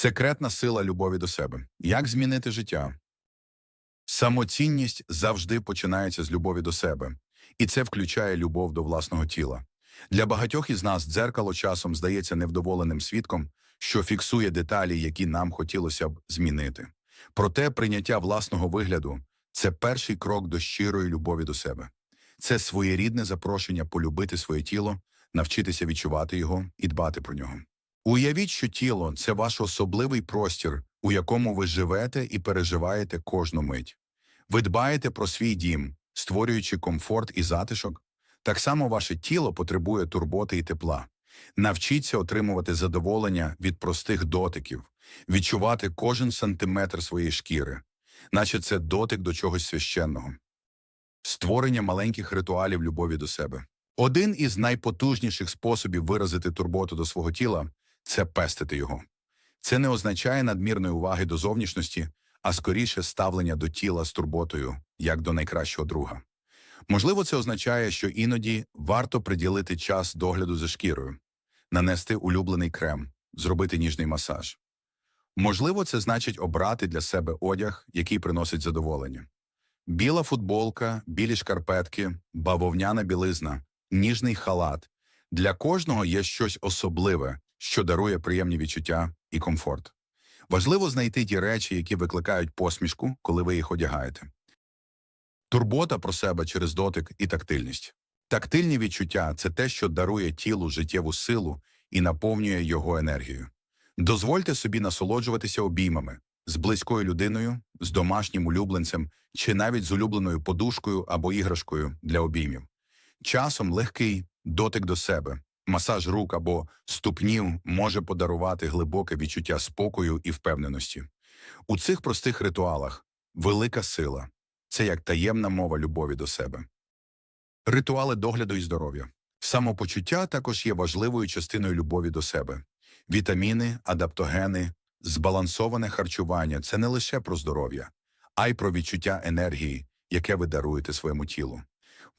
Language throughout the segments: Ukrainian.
Секретна сила любові до себе. Як змінити життя? Самоцінність завжди починається з любові до себе, і це включає любов до власного тіла. Для багатьох із нас дзеркало часом здається невдоволеним свідком, що фіксує деталі, які нам хотілося б змінити. Проте прийняття власного вигляду це перший крок до щирої любові до себе. Це своєрідне запрошення полюбити своє тіло, навчитися відчувати його і дбати про нього. Уявіть, що тіло це ваш особливий простір, у якому ви живете і переживаєте кожну мить. Ви дбаєте про свій дім, створюючи комфорт і затишок. Так само ваше тіло потребує турботи і тепла. Навчіться отримувати задоволення від простих дотиків, відчувати кожен сантиметр своєї шкіри, наче це дотик до чогось священного. Створення маленьких ритуалів любові до себе. Один із найпотужніших способів виразити турботу до свого тіла це пестити його. Це не означає надмірної уваги до зовнішності, а скоріше ставлення до тіла з турботою, як до найкращого друга. Можливо, це означає, що іноді варто приділити час догляду за шкірою, нанести улюблений крем, зробити ніжний масаж. Можливо, це значить обрати для себе одяг, який приносить задоволення. Біла футболка, білі шкарпетки, бавовняна білизна, ніжний халат. Для кожного є щось особливе, що дарує приємні відчуття і комфорт. Важливо знайти ті речі, які викликають посмішку, коли ви їх одягаєте. Турбота про себе через дотик і тактильність. Тактильні відчуття це те, що дарує тілу життєву силу і наповнює його енергією. Дозвольте собі насолоджуватися обіймами з близькою людиною, з домашнім улюбленцем чи навіть з улюбленою подушкою або іграшкою для обіймів. Часом легкий дотик до себе, масаж рук або ступнів може подарувати глибоке відчуття спокою і впевненості. У цих простих ритуалах велика сила це як таємна мова любові до себе. Ритуали догляду і здоров'я. Самопочуття також є важливою частиною любові до себе. Вітаміни, адаптогени, збалансоване харчування це не лише про здоров'я, а й про відчуття енергії, яке ви даруєте своєму тілу.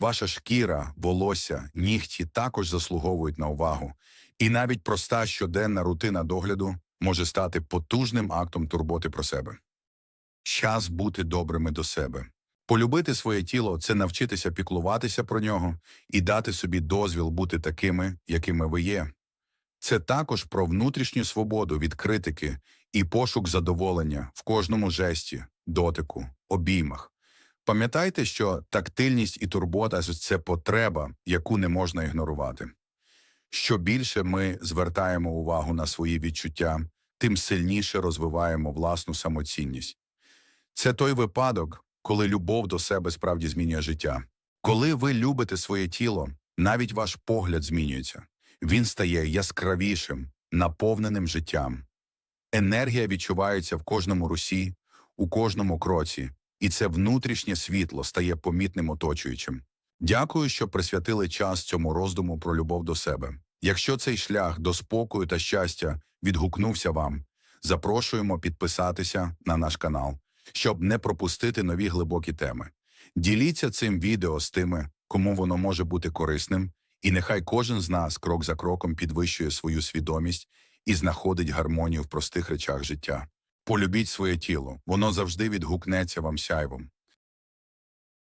Ваша шкіра, волосся, нігті також заслуговують на увагу, і навіть проста щоденна рутина догляду може стати потужним актом турботи про себе. Час бути добрими до себе. Полюбити своє тіло це навчитися піклуватися про нього і дати собі дозвіл бути такими, якими ви є. Це також про внутрішню свободу від критики і пошук задоволення в кожному жесті, дотику, обіймах. Пам'ятайте, що тактильність і турбота це потреба, яку не можна ігнорувати. Що більше ми звертаємо увагу на свої відчуття, тим сильніше розвиваємо власну самоцінність. Це той випадок, коли любов до себе справді змінює життя. Коли ви любите своє тіло, навіть ваш погляд змінюється. Він стає яскравішим, наповненим життям. Енергія відчувається в кожному русі, у кожному кроці, і це внутрішнє світло стає помітним оточуючим. Дякую, що присвятили час цьому роздуму про любов до себе. Якщо цей шлях до спокою та щастя відгукнувся вам, запрошуємо підписатися на наш канал, щоб не пропустити нові глибокі теми. Діліться цим відео з тими, кому воно може бути корисним, і нехай кожен з нас крок за кроком підвищує свою свідомість і знаходить гармонію в простих речах життя. Полюбіть своє тіло, воно завжди відгукнеться вам сяйвом.